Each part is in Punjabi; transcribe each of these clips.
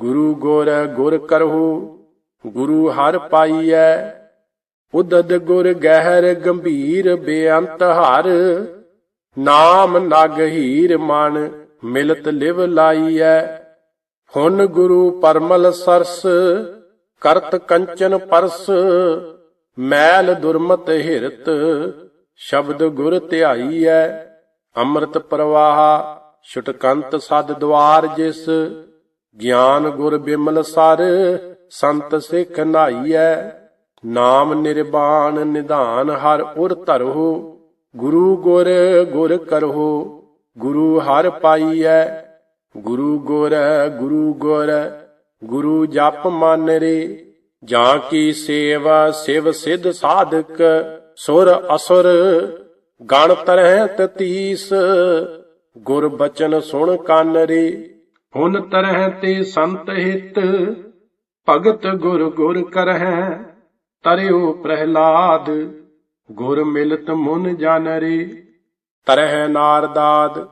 ਗੁਰੂ ਗੁਰ ਗੁਰ ਕਰਹੁ, ਗੁਰੂ ਹਰ ਪਾਈਐ। ਉਦਦ ਗੁਰ ਗਹਿਰ ਗੰਭੀਰ ਬੇਅੰਤ ਹਰ, ਨਾਮ ਨਗ ਹੀਰ ਮਨ ਮਿਲਤ ਲਿਵ ਲਾਈਐ। ਹੁਣ ਗੁਰੂ ਪਰਮਲ ਸਰਸ, ਕਰਤ ਕੰਚਨ ਪਰਸ, ਮੈਲ ਦੁਰਮਤ ਹਿਰਤ, ਸ਼ਬਦ ਗੁਰ ਧਿਆਈਐ। ਅੰਮ੍ਰਿਤ ਪ੍ਰਵਾਹ, ਛੁਟਕੰਤ ਸਦ ਦਵਾਰ ਜਿਸ ਗਿਆਨ ਗੁਰ ਬਿਮਲ ਸਰ, ਸੰਤ ਸਿੱਖ ਨਾਈਐ ਨਾਮ ਨਿਰਵਾਣ ਨਿਧਾਨ ਹਰ ਉਰ ਧਰਹੁ। ਗੁਰੂ ਗੁਰ ਗੁਰ ਕਰੋ ਗੁਰੂ ਹਰ ਪਾਈਐ। ਗੁਰੂ ਗੁਰ ਗੁਰੂ ਗੁਰ, ਗੁਰੂ ਜਪ ਮਨ ਰੇ। ਜਾਂ ਕੀ ਸੇਵਾ ਸਿਵ ਸਿਧ ਸਾਧਕ, ਸੁਰ ਅਸੁਰ। ਗਣ ਤਰਹਿ ਤਤੀਸ ਗੁਰ ਬਚਨ ਸੁਣ ਕੰਨ ਰੇ। ਹੁਨ ਤਰਹਿ ਤੇ ਸੰਤ ਹਿਤ, ਭਗਤ ਗੁਰ ਗੁਰ ਕਰਹਿ, ਤਰਿਓ ਪ੍ਰਹਿਲਾਦ, ਗੁਰ ਮਿਲਤ ਮੁਨ ਜਨ ਰੇ। ਤਰਹਿ ਨਾਰਦਾਦ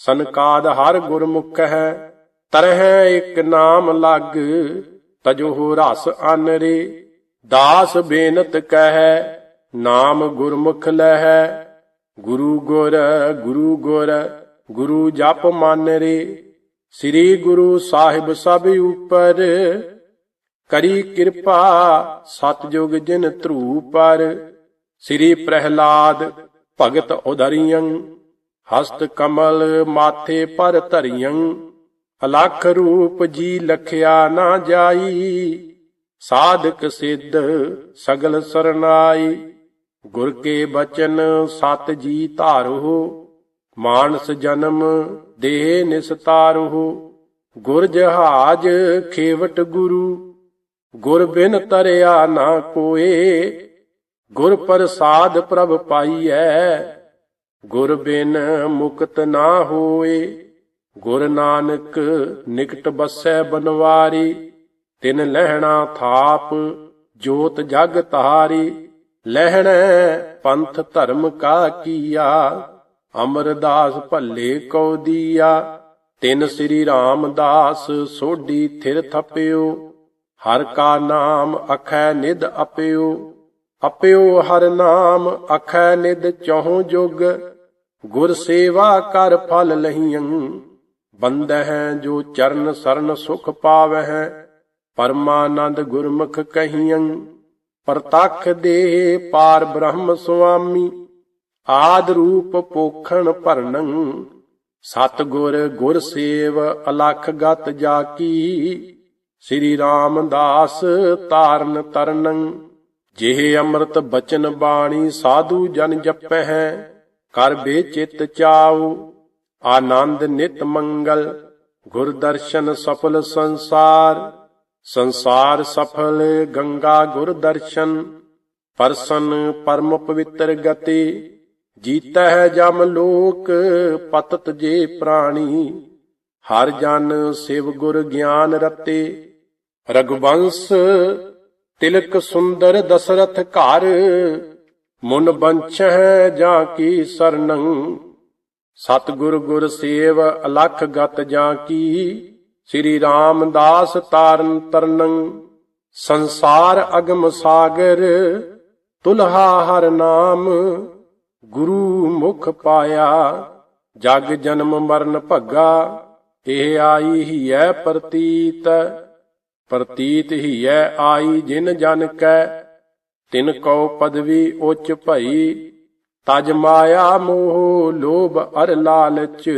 ਸੰਕਾਦ ਹਰ ਗੁਰਮੁਖ ਹੈ ਤਰਹਿ ਇੱਕ ਨਾਮ ਲੱਗ, ਤਜੋ ਰਸ ਅਨ ਦਾਸ ਬੇਨਤ ਕਹਿ, ਨਾਮ ਗੁਰਮੁਖ ਲਹਿ। ਗੁਰੂ ਗੁਰ ਗੁਰੂ ਗੁਰ, ਗੁਰੂ ਜਪ ਮਨ ਰੇ। ਸ੍ਰੀ ਗੁਰੂ ਸਾਹਿਬ ਸਭ ਉਪਰ ਕਰੀ ਕਿਰਪਾ ਸਤਜੁਗ ਜਿਨ ਧਰੂ ਪਰ। ਸ੍ਰੀ ਪ੍ਰਹਿਲਾਦ ਭਗਤ ਉਧਰੀਆਂ ਹਸਤ ਕਮਲ ਮਾਥੇ ਪਰ ਧਰੀਆਂ ਅਲਖ ਰੂਪ ਜੀ ਲਖਿਆ ਨਾ ਜਾਈ, ਸਾਧਕ ਸਿੱਧ ਸਗਲ ਸਰਨਾਈ। ਗੁਰ ਕੇ ਬਚਨ ਸਤ ਜੀ ਧਾਰੋ ਮਾਨਸ ਜਨਮ ਦੇਹ ਨਿਸਤਾਰੋ ਗੁਰ ਜਹਾਜ ਖੇਵਟ ਗੁਰੂ। ਗੁਰ ਬਿਨ ਤਰਿਆ ਨਾ ਕੋਏ, ਗੁਰ ਪ੍ਰਸਾਦ ਪ੍ਰਭ ਪਾਈਐ। ਗੁਰ ਬਿਨ ਮੁਕਤ ਨਾ ਹੋਏ, ਗੁਰ ਨਾਨਕ ਨਿਕਟ ਬਸੈ ਬਨਵਾਰੀ। ਤਿਨ ਲਹਿਣਾ ਥਾਪ, ਜੋਤ ਜਗ ਤਹਾਰੀ ਲਹਿਣੈ ਪੰਥ ਧਰਮ ਕਾ ਕੀਆ। ਅਮਰਦਾਸ ਭੱਲੇ ਕਉ ਦੀਆ, ਤਿਨ ਸ੍ਰੀ ਰਾਮਦਾਸ ਸੋਢੀ ਥਿਰ ਥਪਿਓ, ਹਰ ਕਾ ਨਾਮ ਅਖੈ ਨਿਦ ਅਪਿਓ ਅਪਿਓ ਹਰ ਨਾਮ ਅਖੈ ਨਿਦ ਚਹੁ ਜੁਗ, ਗੁਰ ਸੇਵਾ ਕਰ ਫਲ ਲਹੀਆਂ ਬੰਦਹਿ ਜੋ ਚਰਨ ਸਰਨ ਸੁਖ ਪਾਵਹਿ, ਪਰਮਾਨੰਦ ਗੁਰਮੁਖ ਕਹੀਆਂ ਪ੍ਰਤੱਖ ਦੇ ਪਾਰ ਬ੍ਰਹਮ ਸੁਆਮੀ ਆਦ ਰੂਪ ਪੋਖਣ ਭਰਨੰ ਸਤ ਗੁਰ ਸੇਵ ਅਲਖ ਗਤ ਜਾ ਸ੍ਰੀ ਰਾਮਦਾਸ ਤਾਰਨ ਤਰਨੰ, ਜਿਹ ਅੰਮ੍ਰਿਤ ਬਚਨ ਬਾਣੀ ਸਾਧੂ ਜਨ ਜਪਹਿ ਕਰ ਬੇਚਿਤ ਚਾਉ, ਆਨੰਦ ਨਿਤ ਮੰਗਲ, ਗੁਰ ਦਰਸ਼ਨ ਸਫਲ ਸੰਸਾਰ ਸੰਸਾਰ ਸਫਲ ਗੰਗਾ ਗੁਰ ਦਰਸ਼ਨ, ਪਰਸਨ ਪਰਮ ਪਵਿੱਤਰ ਗਤੀ ਜੀਤਾ ਹੈ ਜਮ ਲੋਕ, ਪਤਤ ਜੇ ਪ੍ਰਾਣੀ। ਹਰ ਜਨ ਸਿਵ ਗੁਰ ਗਿਆਨ ਰਤੇ। ਰਗਵੰਸ ਤਿਲਕ ਸੁੰਦਰ ਦਸਰਥ ਘਰ। ਮੁਨ ਬੰਛਹਿ ਜਾਂ ਕੀ ਸਰਨੰ। ਸਤਿਗੁਰ ਗੁਰ ਸੇਵ ਅਲਖ ਗਤ ਜਾਂ ਕੀ। ਸ੍ਰੀ ਰਾਮਦਾਸ ਤਾਰਨ ਤਰਨੰ। ਸੰਸਾਰ ਅਗਮ ਸਾਗਰ, ਤੁਲਹਾ ਹਰ ਨਾਮ। ਗੁਰੂ ਮੁਖ ਪਾਇਆ, ਜਗ ਜਨਮ ਮਰਨ ਭੱਗਾ, ਇਹ ਆਈ ਹੀ ਐ ਪ੍ਰਤੀਤ ਪ੍ਰਤੀਤ ਹੀ ਐ ਆਈ ਜਿਨ ਜਨ ਕੈ, ਤਿਨ ਕਉ ਪਦਵੀ ਉੱਚ ਭਈ, ਤਜ ਮਾਇਆ ਮੋਹ ਲੋਭ ਅਰ ਲਾਲਚ,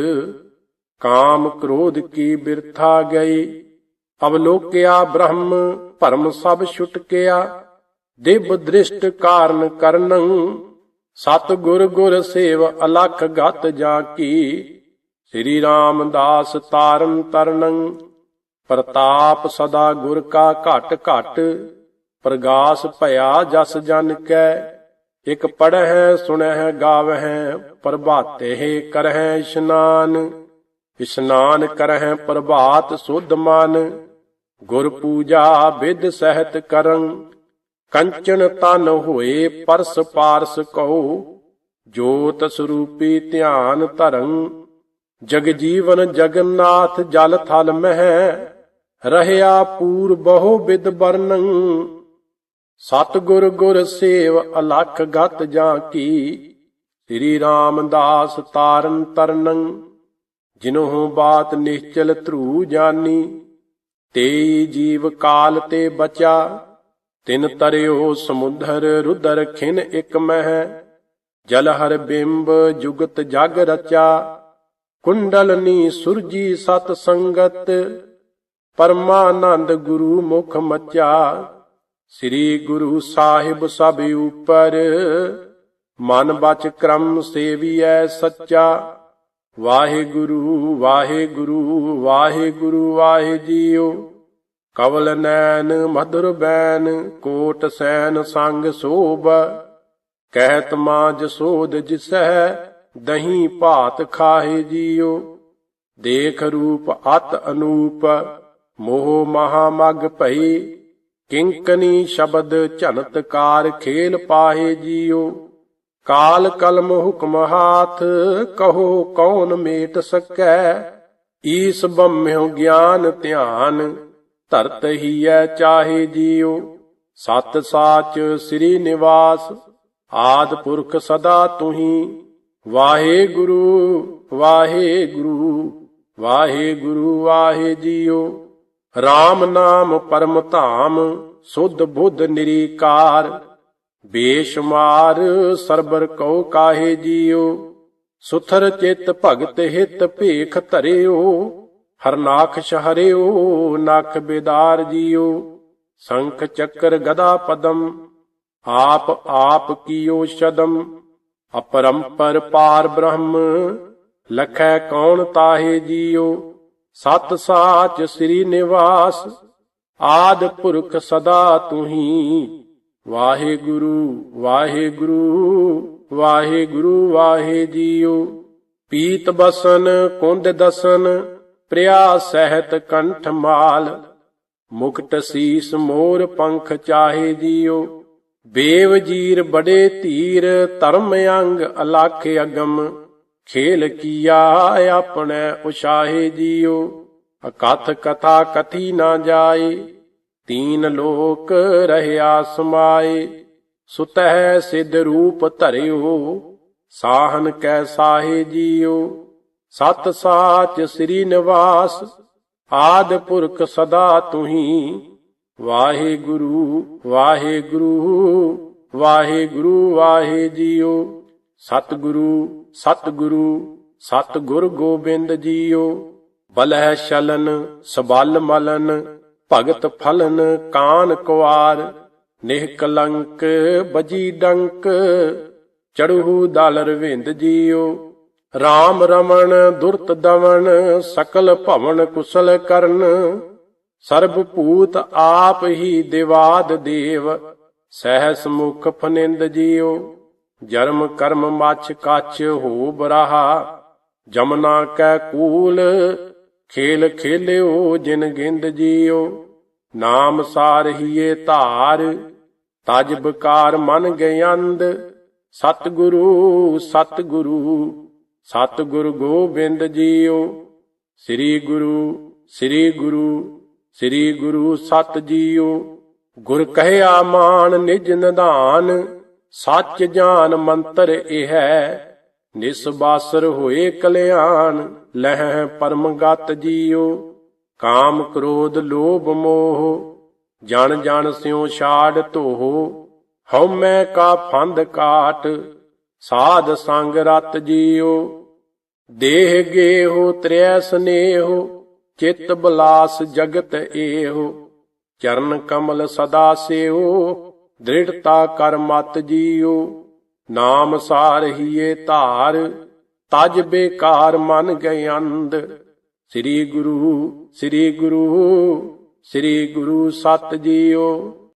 ਕਾਮ ਕ੍ਰੋਧ ਕੀ ਬਿਰਥਾ ਗਈ, ਅਵਲੋਕਿਆ ਬ੍ਰਹਮ, ਭਰਮ ਸਭ ਛੁਟਕਿਆ ਦਿਵ ਦ੍ਰਿਸ਼ਟ ਕਾਰਨ ਕਰਨੰ ਸਤ ਗੁਰ ਗੁਰ ਸੇਵ ਅਲਖ ਗਤ ਜਾ ਕੀ ਸ੍ਰੀ ਰਾਮਦਾਸ ਤਾਰਨ ਤਰਨੰ, ਪ੍ਰਤਾਪ ਸਦਾ ਗੁਰ ਕਾ ਘਟ ਘਟ, ਪ੍ਰਗਾਸ ਭਇਆ ਜਸ ਜਨ ਕੈ। ਇਕ ਪੜਹਿ ਸੁਣਹਿ, ਗਾਵਹਿ, ਪ੍ਰਭਾਤੇ ਕਰਹਿ ਇਸ਼ਨਾਨ। ਇਸ਼ਨਾਨ ਕਰਹਿ ਪ੍ਰਭਾਤ ਸੁਧ ਮਨ, ਗੁਰ ਪੂਜਾ ਵਿਦ ਸਹਿਤ ਕਰੰ। ਕੰਚਨ ਤਨ ਹੋਏ ਪਰਸ ਪਾਰਸ ਕਹੋ, ਜੋਤ ਸਰੂਪੀ ਧਿਆਨ ਧਰੰ, ਜਗ ਜੀਵਨ ਜਗਨਨਾਥ ਜਲ ਥਲ ਮਹਿ, ਰਹਿਆ ਪੂਰ ਬਹੁ ਬਿਦ ਬਰਨੰ ਸਤ ਗੁਰ ਗੁਰ ਸੇਵ ਅਲਖ ਗਤ ਜਾਂ ਕੀ, ਸ੍ਰੀ ਰਾਮਦਾਸ ਤਾਰਨ ਤਰਨੰ ਜਿਨਹੁ ਬਾਤ ਨਿਸ਼ਚਲ ਧਰੂ ਜਾਨੀ, ਤੇਈ ਜੀਵ ਕਾਲ ਤੇ ਬਚਾ ਤਿਨ ਤਰਿਓ ਸਮੁੰਦਰ ਰੁਦਰ ਖਿਨ ਇਕ ਮਹਿ, ਜਲ ਹਰ ਬਿੰਬ ਜੁਗਤ ਜਗ ਰਚਾ। ਕੁੰਡਲਨੀ ਸੁਰਜੀ ਸਤ ਸੰਗਤ, ਪਰਮਾਨੰਦ ਗੁਰੂ ਮੁਖ ਮਚਾ। ਸ੍ਰੀ ਗੁਰੂ ਸਾਹਿਬ ਸਭ ਉਪਰ, ਮਨ ਬਚ ਕਰਮ ਸੇਵੀਐ ਸੱਚਾ। ਵਾਹਿਗੁਰੂ ਵਾਹਿਗੁਰੂ ਵਾਹਿਗੁਰੂ ਵਾਹਿ ਜੀਓ। ਕਵਲ ਨੈਣ ਮਧੁਰ ਬੈਨ, ਕੋਟ ਸੈਨ ਸੰਗ ਸੋਭ ਕਹਿਤ ਮਾਂ ਜਸੋਦ ਜਿਸਹਿ, ਦਹੀਂ ਭਾਤ ਖਾਹੇ ਜੀਓ ਦੇਖ ਰੂਪ ਅਤ ਅਨੂਪ, ਮੋਹ ਮਹਾ ਮਗ ਭਈ। ਕਿੰਕਨੀ ਸ਼ਬਦ ਝਨਤਕਾਰ ਖੇਲ ਪਾਹੇ ਜੀਓ ਕਾਲ ਕਲਮ ਹੁਕਮ ਹਾਥ, ਕਹੋ ਕੌਣ ਮੇਟ ਸਕੈ। ਈਸ ਬੰਮਿਓ ਗਿਆਨ ਧਿਆਨ ਧਰਤ ਹੀ ਹੀਐ ਚਾਹੇ ਜੀਓ ਸਤ ਸਾਚ ਸ੍ਰੀ ਨਿਵਾਸ, ਆਦ ਪੁਰਖ ਸਦਾ ਤੁਹੀ। ਵਾਹਿਗੁਰੂ ਵਾਹਿਗੁਰੂ ਵਾਹਿਗੁਰੂ ਵਾਹਿ ਜੀਓ RAM ਨਾਮ ਪਰਮ ਧਾਮ, ਸੁਧ ਬੁੱਧ ਨਿਰੀਕਾਰ। ਬੇਸ਼ਮਾਰ ਸਰਬਰ ਕਉ ਕਾਹੇ ਜੀਓ ਸੁਥਰ ਚਿਤ ਭਗਤ ਹਿਤ ਭੇਖ ਧਰਿਓ। ਹਰਨਾਖ ਸ਼ਹਰਿਓ, ਨਖ ਬੇਦਾਰ ਜੀਓ, ਸੰਖ ਚੱਕਰ ਗਦਾ ਪਦਮ, ਆਪ ਆਪ ਕੀਓ ਸ਼ਦਮ, ਅਪਰੰਪਰ ਪਾਰ ਬ੍ਰਹਮ, ਲਖੈ ਕੌਣ ਤਾਹੇ ਜੀਓ, ਸਤ ਸਾਚ ਸ੍ਰੀ ਨਿਵਾਸ, ਆਦ ਪੁਰਖ ਸਦਾ ਤੁਹੀ, ਵਾਹਿਗੁਰੂ ਵਾਹਿਗੁਰੂ ਵਾਹਿਗੁਰੂ, ਵਾਹਿ ਜੀਓ, ਪੀਤ ਬਸਨ, ਕੁੰਦ ਦਸਨ ਪ੍ਰਿਆ ਸਹਿਤ ਕੰਠ ਮਾਲ, ਮੁਕਟ ਸੀਸ ਮੋਰ ਪੰਖ ਚਾਹੇ ਜੀਓ ਬੇਵ ਜੀਰ ਬੜੇ ਧੀਰ, ਧਰਮ ਅੰਗ ਅਲਾਖ ਅਗਮ। ਖੇਲ ਕੀਆ ਆਪਣੇ ਉਸ਼ਾਹੇ ਜੀਓ ਅਕਥ ਕਥਾ ਕਥੀ ਨਾ ਜਾਏ, ਤੀਨ ਲੋਕ ਰਹਿਆ ਸਮਾਏ। ਸੁਤਹਿ ਸਿਧ ਰੂਪ ਧਰਿਓ, ਸਾਹਨ ਕੈ ਸਾਹੇ ਜੀਓ। ਸਤ ਸਾਚ ਸ੍ਰੀ ਨਿਵਾਸ, ਆਦ ਪੁਰਖ ਸਦਾ ਤੁਹੀ। ਵਾਹਿਗੁਰੂ ਵਾਹਿਗੁਰੂ ਵਾਹਿਗੁਰੂ ਵਾਹਿ ਜੀਓ ਸਤਿਗੁਰੂ ਸਤਿਗੁਰੂ, ਸਤਿਗੁਰ ਗੋਬਿੰਦ ਜੀਓ। ਬਲਹਿ ਸ਼ਲਨ, ਸਬਲ ਮਲਨ, ਭਗਤ ਫਲਨ ਕਾਨ ਕੁਆਰ। ਨਿਹਕਲੰਕ ਬਜੀ ਡੰਕ, ਚੜਹੂ ਦਲ ਰਵਿੰਦ ਜੀਓ। RAM ਰਮਣ ਦੁਰਤ ਦਵਨ ਸਕਲ ਭਵਨ ਕੁਸਲ ਕਰਨ। ਸਰਬ ਭੂਤ ਆਪ ਹੀ ਦਿਵਾਦ ਦੇਵ, ਸਹਿਸ ਮੁਖ ਫਨਿੰਦ ਜੀਓ ਜਰਮ ਕਰਮ ਮਛ ਕਛ ਹੋ ਬਰਾਹਾ ਜਮਨਾ ਕੈ ਕੂਲ, ਖੇਲ ਖੇਲਿਓ ਜਿਨ ਗਿੰਦ ਜੀਓ ਨਾਮ ਸਾਰ ਧਾਰ, ਤਜ ਬਕਾਰ ਮਨ ਗਿਆੰਦ ਸਤਿਗੁਰੂ ਸਤਿਗੁਰੂ ਸਤਿਗੁਰ ਗੋਬਿੰਦ ਜੀਓ। ਸ੍ਰੀ ਗੁਰੂ ਸ੍ਰੀ ਗੁਰੂ ਸ੍ਰੀ ਗੁਰੂ ਸਤ ਜੀਓ। ਗੁਰ ਕਹਿਆ ਮਾਨ ਨਿਜ ਨਿਧਾਨ, ਸੱਚ ਜਾਨ ਮੰਤਰ ਇਹ ਹੈ। ਨਿਸਬਾਸਰ ਹੋਏ ਕਲਿਆਣ, ਲਹਿ ਪਰਮਗਤ ਜੀਓ। ਕਾਮ ਕ੍ਰੋਧ ਲੋਭ ਮੋਹ, ਜਣ ਜਣ ਸਿਉ ਛਾੜ ਧੋਹ। ਹਉ ਮੈਂ ਕਾ ਫੰਦ ਕਾਟ ਸਾਧ ਸੰਗ ਰਤ ਜੀਓ ਦੇਹ ਗੇਹੋ, ਤ੍ਰੈ ਸਨੇਹੋ, ਚਿਤ ਬਲਾਸ ਜਗਤ ਏਹੋ। ਚਰਨ ਕਮਲ ਸਦਾ ਸੇਓ ਦ੍ਰਿੜਤਾ ਕਰ ਮਤ ਜੀਓ ਨਾਮ ਸਾਰ ਧਾਰ, ਤਜ ਬੇਕਾਰ ਮਨ ਗਏ ਅੰਧ। ਸ੍ਰੀ ਗੁਰੂ ਸ੍ਰੀ ਗੁਰੂ ਸ੍ਰੀ ਗੁਰੂ ਸਤ ਜੀਓ